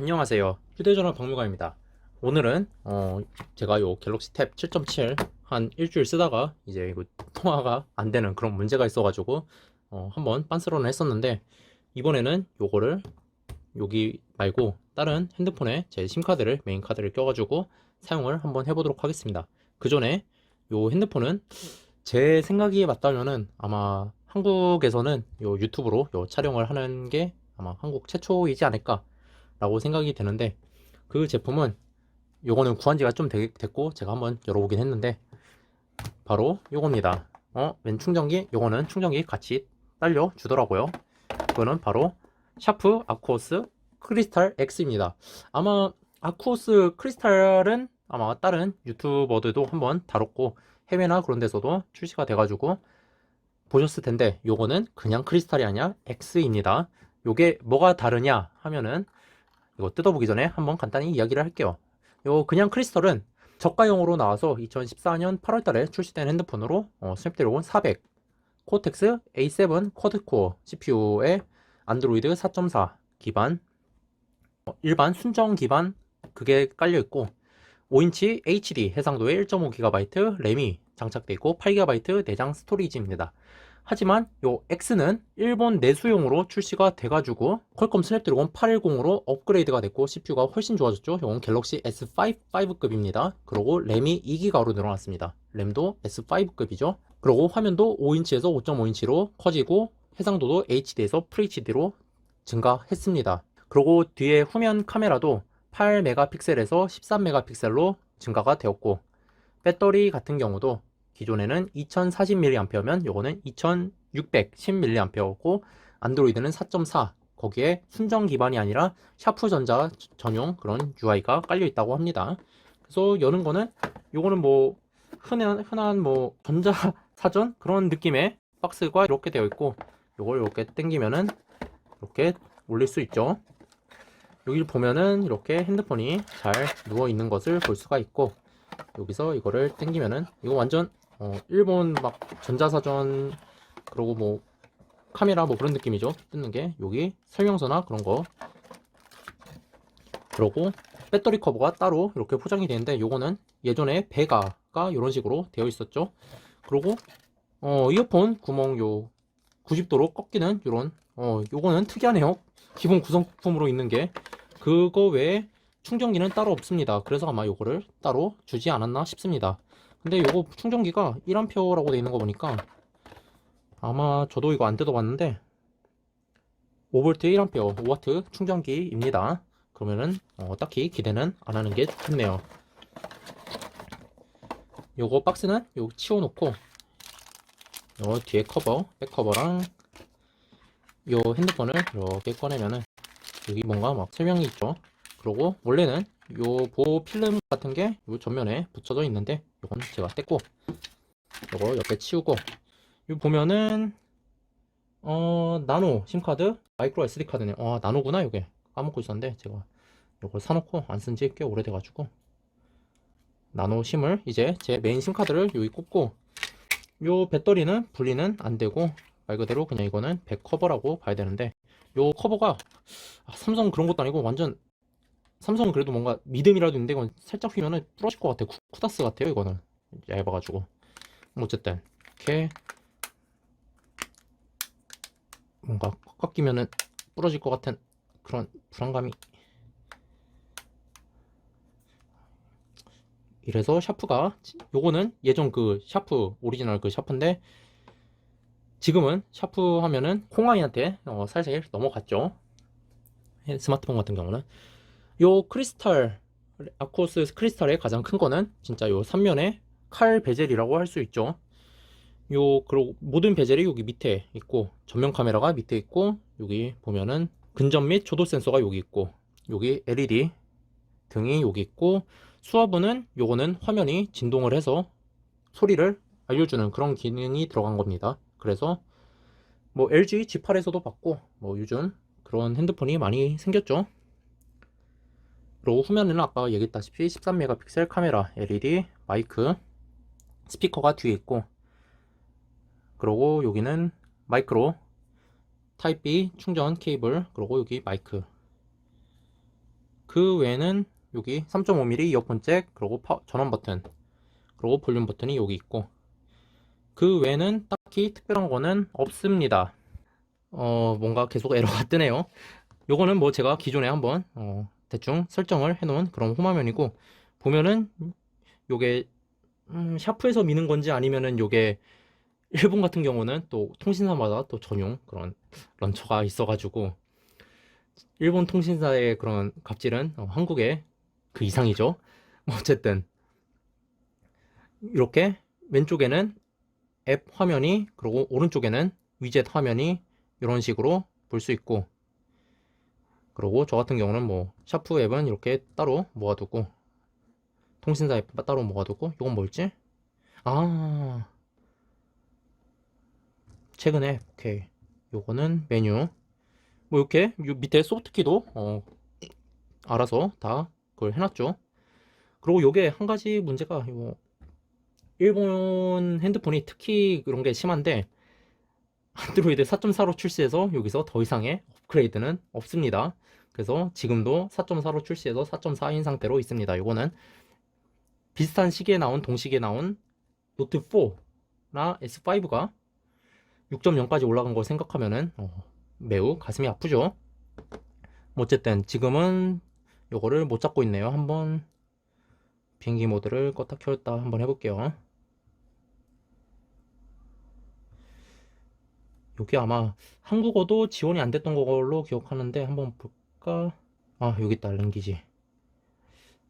안녕하세요. 휴대전화 박물관입니다. 오늘은 어, 제가 요 갤럭시 탭 7.7 한 일주일 쓰다가 이제 이거 통화가 안 되는 그런 문제가 있어 가지고 어, 한번 빤스런을 했었는데 이번에는 요거를 여기 말고 다른 핸드폰에 제 심카드를 메인 카드를 껴 가지고 사용을 한번 해보도록 하겠습니다. 그 전에 요 핸드폰은 제 생각이 맞다면은 아마 한국에서는 요 유튜브로 요 촬영을 하는 게 아마 한국 최초이지 않을까 라고 생각이 되는데 그 제품은 요거는 구한 지가 좀 되- 됐고 제가 한번 열어보긴 했는데 바로 요겁니다. 어, 왼 충전기 요거는 충전기 같이 딸려 주더라고요. 그거는 바로 샤프 아쿠오스 크리스탈 X입니다. 아마 아쿠오스 크리스탈은 아마 다른 유튜버들도 한번 다뤘고 해외나 그런 데서도 출시가 돼가지고 보셨을 텐데 요거는 그냥 크리스탈이 아니라 X입니다. 요게 뭐가 다르냐 하면은 이거 뜯어보기 전에 한번 간단히 이야기를 할게요. 요 그냥 크리스털은 저가용으로 나와서 2014년 8월달에 출시된 핸드폰으로 어, 스냅드래곤 400 코텍스 A7 쿼드코어 CPU에 안드로이드 4.4 기반 어, 일반 순정 기반 그게 깔려 있고 5인치 HD 해상도에 1.5GB 램이 장착되어 있고 8GB 내장 스토리지입니다. 하지만 요 X는 일본 내수용으로 출시가 돼가지고 퀄컴 스냅드래곤 810으로 업그레이드가 됐고 CPU가 훨씬 좋아졌죠. 이건 갤럭시 S5 5급입니다. 그리고 램이 2기가로 늘어났습니다. 램도 S5급이죠. 그리고 화면도 5인치에서 5.5인치로 커지고 해상도도 HD에서 FHD로 증가했습니다. 그리고 뒤에 후면 카메라도 8메가픽셀에서 13메가픽셀로 증가가 되었고 배터리 같은 경우도 기존에는 2040mAh면 요거는 2610mAh고 안드로이드는 4.4 거기에 순정 기반이 아니라 샤프 전자 전용 그런 UI가 깔려 있다고 합니다. 그래서 여는 거는 요거는 뭐 흔한 흔한 뭐 전자 사전 그런 느낌의 박스가 이렇게 되어 있고 요걸 이렇게 당기면은 이렇게 올릴 수 있죠. 여기 보면은 이렇게 핸드폰이 잘 누워 있는 것을 볼 수가 있고 여기서 이거를 당기면은 이거 완전 어, 일본 막 전자사전 그리고 뭐 카메라 뭐 그런 느낌이죠? 뜯는 게. 여기 설명서나 그런 거. 그리고 배터리 커버가 따로 이렇게 포장이 되는데 요거는 예전에 베가가 이런 식으로 되어 있었죠. 그리고 어, 이어폰 구멍 요 90도로 꺾이는 요런 어, 요거는 특이하네요. 기본 구성품으로 있는 게. 그거 외에 충전기는 따로 없습니다. 그래서 아마 요거를 따로 주지 않았나 싶습니다 근데 요거 충전기가 1A라고 돼 있는 거 보니까 아마 저도 이거 안 뜯어봤는데 5V 1A 5W 충전기입니다. 그러면은 어, 딱히 기대는 안 하는 게 좋겠네요. 요거 박스는 요 치워놓고 요 뒤에 커버, 백 커버랑 요 핸드폰을 이렇게 꺼내면은 여기 뭔가 막 설명이 있죠. 그리고 원래는 요 보호 필름 같은 게 요 전면에 붙여져 있는데 요건 제가 뗐고 요거 옆에 치우고 요 보면은 어 나노 심카드? 마이크로 SD 카드네. 아 나노구나 요게. 까먹고 있었는데 제가 요걸 사놓고 안 쓴 지 꽤 오래돼 가지고 나노 심을 이제 제 메인 심카드를 여기 꽂고 요 배터리는 분리는 안 되고 말 그대로 그냥 이거는 백 커버라고 봐야 되는데 요 커버가 아, 삼성 그런 것도 아니고 완전 삼성은 그래도 뭔가 믿음이라도 있는데 이건 살짝 휘면은 부러질 것 같아. 쿠- 쿠다스 같아요, 이거는. 얇아가지고. 뭐 어쨌든 이렇게 뭔가 꽉 끼면은 부러질 것 같은 그런 불안감이. 이래서 샤프가 요거는 예전 그 샤프 오리지널 그 샤프인데 지금은 샤프 하면은 콩아이한테 어, 살살 넘어갔죠. 스마트폰 같은 경우는 요 크리스탈 아코스 크리스탈의 가장 큰 거는 진짜 요 3면의 칼 베젤이라고 할 수 있죠. 요 그리고 모든 베젤이 여기 밑에 있고 전면 카메라가 밑에 있고 여기 보면은 근접 및 조도 센서가 여기 있고 여기 LED 등이 여기 있고 수화부는 요거는 화면이 진동을 해서 소리를 알려주는 그런 기능이 들어간 겁니다. 그래서 뭐 LG G8에서도 봤고 뭐 요즘 그런 핸드폰이 많이 생겼죠. 그리고 후면에는 아까 얘기했다시피 13메가 픽셀 카메라, LED, 마이크, 스피커가 뒤에 있고 그리고 여기는 마이크로 타입 B 충전 케이블 그리고 여기 마이크 그 외에는 여기 3.5mm 이어폰 잭 그리고 파- 전원 버튼 그리고 볼륨 버튼이 여기 있고 그 외에는 딱히 특별한 거는 없습니다. 어 뭔가 계속 에러가 뜨네요. 요거는 뭐 제가 기존에 한번 어, 대충 설정을 해놓은 그런 홈화면이고 보면은 요게 음, 샤프에서 미는 건지 아니면은 요게 일본 같은 경우는 또 통신사마다 또 전용 그런 런처가 있어가지고 일본 통신사의 그런 갑질은 어, 한국의 그 이상이죠. 뭐 어쨌든 이렇게 왼쪽에는 앱 화면이 그리고 오른쪽에는 위젯 화면이 이런 식으로 볼 수 있고 그리고 저 같은 경우는 뭐 샤프 앱은 이렇게 따로 모아두고 통신사 앱 따로 모아두고 이건 뭘지? 아. 최근에 오케이. 요거는 메뉴. 뭐 이렇게 요 밑에 소프트키도 어 알아서 다 그걸 해놨죠. 그리고 요게 한 가지 문제가 요 일본 핸드폰이 특히 그런 게 심한데 안드로이드 4.4로 출시해서 여기서 더 이상의 업그레이드는 없습니다. 그래서 지금도 4.4로 출시해서 4.4인 상태로 있습니다. 요거는 비슷한 시기에 나온 동시기에 나온 노트 4나 S5가 6.0까지 올라간 걸 생각하면은 어, 매우 가슴이 아프죠. 뭐 어쨌든 지금은 요거를 못 잡고 있네요. 한번 비행기 모드를 껐다 켰다 한번 해볼게요. 여기 아마 한국어도 지원이 안 됐던 걸로 기억하는데 한번 볼까? 아 여기 있다 랭귀지.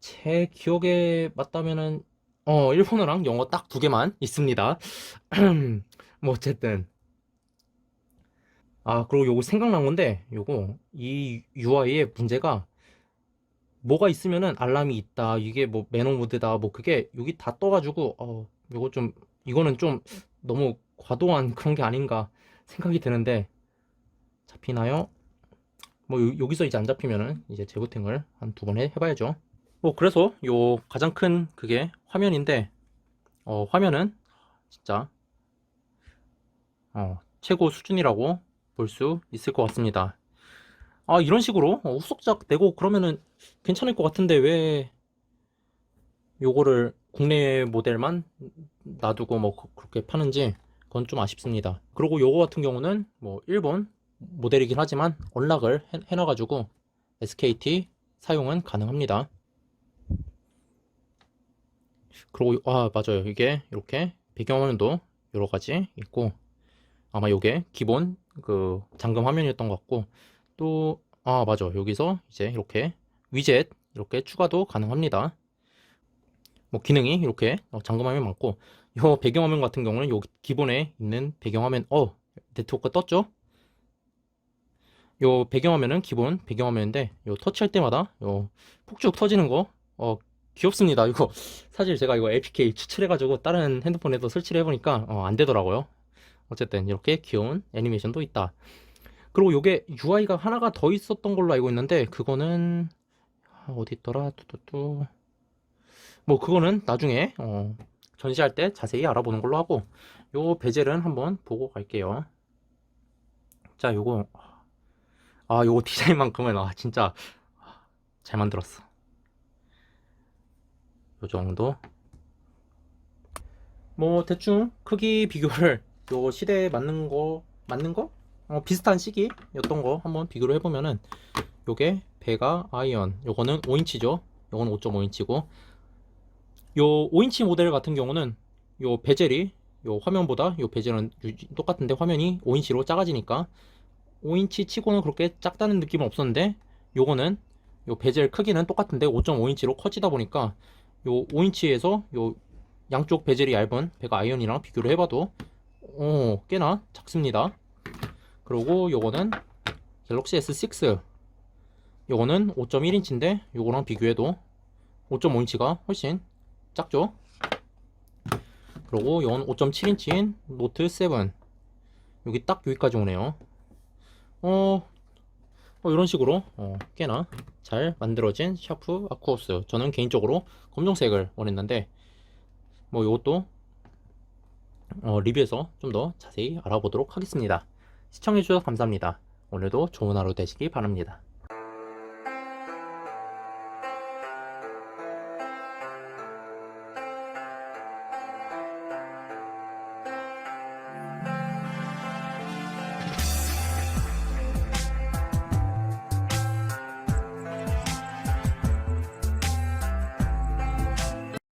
제 기억에 맞다면은 어 일본어랑 영어 딱 두 개만 있습니다. 뭐 어쨌든. 아 그리고 요거 생각난 건데 요거. 이 UI의 문제가 뭐가 있으면은 알람이 있다. 이게 뭐 매너 모드다. 뭐 그게 여기 다 떠가지고 어 요거 좀 이거는 좀 너무 과도한 그런 게 아닌가 생각이 드는데 잡히나요? 뭐 요- 여기서 이제 안 잡히면은 이제 재부팅을 한 두 번 해봐야죠. 뭐 그래서 요 가장 큰 그게 화면인데 어 화면은 진짜 어 최고 수준이라고 볼 수 있을 것 같습니다. 아 이런 식으로 어, 후속작 내고 그러면은 괜찮을 것 같은데 왜 요거를 국내 모델만 놔두고 뭐 그- 그렇게 파는지 그건 좀 아쉽습니다. 그리고 요거 같은 경우는 뭐 일본 모델이긴 하지만 언락을 해, 해놔가지고 SKT 사용은 가능합니다. 그리고 아 맞아요 이게 이렇게 배경화면도 여러 가지 있고 아마 요게 기본 그 잠금 화면이었던 것 같고 또 아 맞아 여기서 이제 이렇게 위젯 이렇게 추가도 가능합니다. 뭐 기능이 이렇게 어, 잠금화면 많고 요 배경화면 같은 경우는 요 기본에 있는 배경화면 어 네트워크 떴죠? 요 배경화면은 기본 배경화면인데 요 터치할 때마다 요 폭죽 터지는 거 어 귀엽습니다. 이거 사실 제가 이거 APK 추출해가지고 다른 핸드폰에도 설치를 해보니까 어, 안 되더라고요. 어쨌든 이렇게 귀여운 애니메이션도 있다. 그리고 요게 UI가 하나가 더 있었던 걸로 알고 있는데 그거는 아, 어디 있더라? 뚜뚜뚜. 뭐 그거는 나중에 어, 전시할 때 자세히 알아보는 걸로 하고 요 베젤은 한번 보고 갈게요. 자, 요거 아, 요거 디자인만큼은 아 진짜 잘 만들었어. 요 정도. 뭐 대충 크기 비교를 요 시대에 맞는 거 맞는 거? 어, 비슷한 시기였던 거 한번 비교를 해보면은 요게 베가 아이언 요거는 5인치죠. 요거는 5.5인치고 요 5인치 모델 같은 경우는 요 베젤이 요 화면보다 요 베젤은 똑같은데 화면이 5인치로 작아지니까 5인치 치고는 그렇게 작다는 느낌은 없었는데 요거는 요 베젤 크기는 똑같은데 5.5인치로 커지다 보니까 요 5인치에서 요 양쪽 베젤이 얇은 베가 아이언이랑 비교를 해봐도 어 꽤나 작습니다. 그리고 요거는 갤럭시 S6 요거는 5.1인치인데 요거랑 비교해도 5.5인치가 훨씬 작죠? 그리고 이건 5.7인치인 노트 7 여기 딱 여기까지 오네요. 어, 어, 이런 식으로 어, 꽤나 잘 만들어진 샤프 아쿠오스. 저는 개인적으로 검정색을 원했는데 뭐 이것도 어, 리뷰에서 좀 더 자세히 알아보도록 하겠습니다. 시청해주셔서 감사합니다. 오늘도 좋은 하루 되시기 바랍니다